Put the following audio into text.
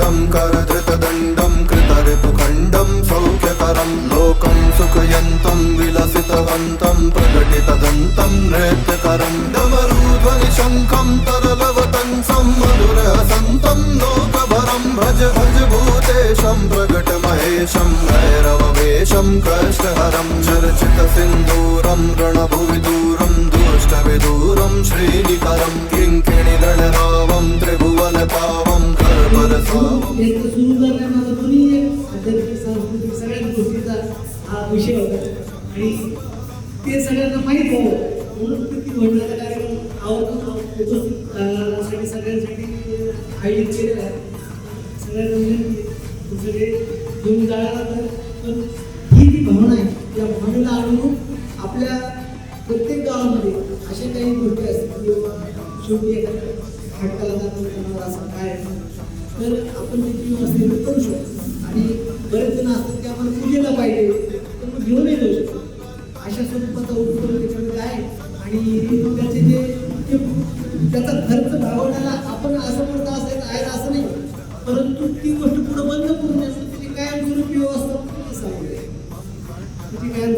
करधृतदण्डं कृतरिपुखण्डं सौख्यकरं लोकं सुखयन्तं विलसितवन्तं प्रकटितदन्तं नृत्यकरं डमरूध्वनिशङ्खं तरलवतंसं मधुरहसन्तं लोकभरं भज भज भूतेशं प्रकटमहेशं भैरववेशं कष्टहरं चर्चितसिन्दूरं रणभुवि कर्परसावम् एक सुरू करण्यामागं दोन्ही एक आध्यात्मिक सांस्कृतिक सगळ्याच गोष्टीचा हा विषय होता. आणि ते सगळ्यांना माहीत व्हावं म्हणून किती घडणारा कार्यक्रम आवडतो उपस्थित राहण्यासाठी सगळ्यांसाठी आयोजित केलेला आहे. सगळ्यांना विनंती आहे, सगळे घेऊन जायला पण ही जी भावना आहे त्या भावनेला अनुरूप आपल्या प्रत्येक गावामध्ये अशा काही गोष्टी असतात की शेवटी एखाद्या हटकाला जातो असं काय तर आपण ते ती व्यवस्थित करू शकतो. आणि बरेच जण असतात ते आपण पूजेला पाहिजे तर मग घेऊनही जाऊ शकतो. अशा स्वरूपाचा उपक्रम त्याच्यामध्ये आहे. आणि त्याचे जे त्याचा खर्च भागवण्याला आपण असं म्हणतो असं आहे असं नाही. परंतु ती गोष्ट पुढे बंद करून त्यासाठी कायमस्वरूपी व्यवस्था सांगते त्याची कायम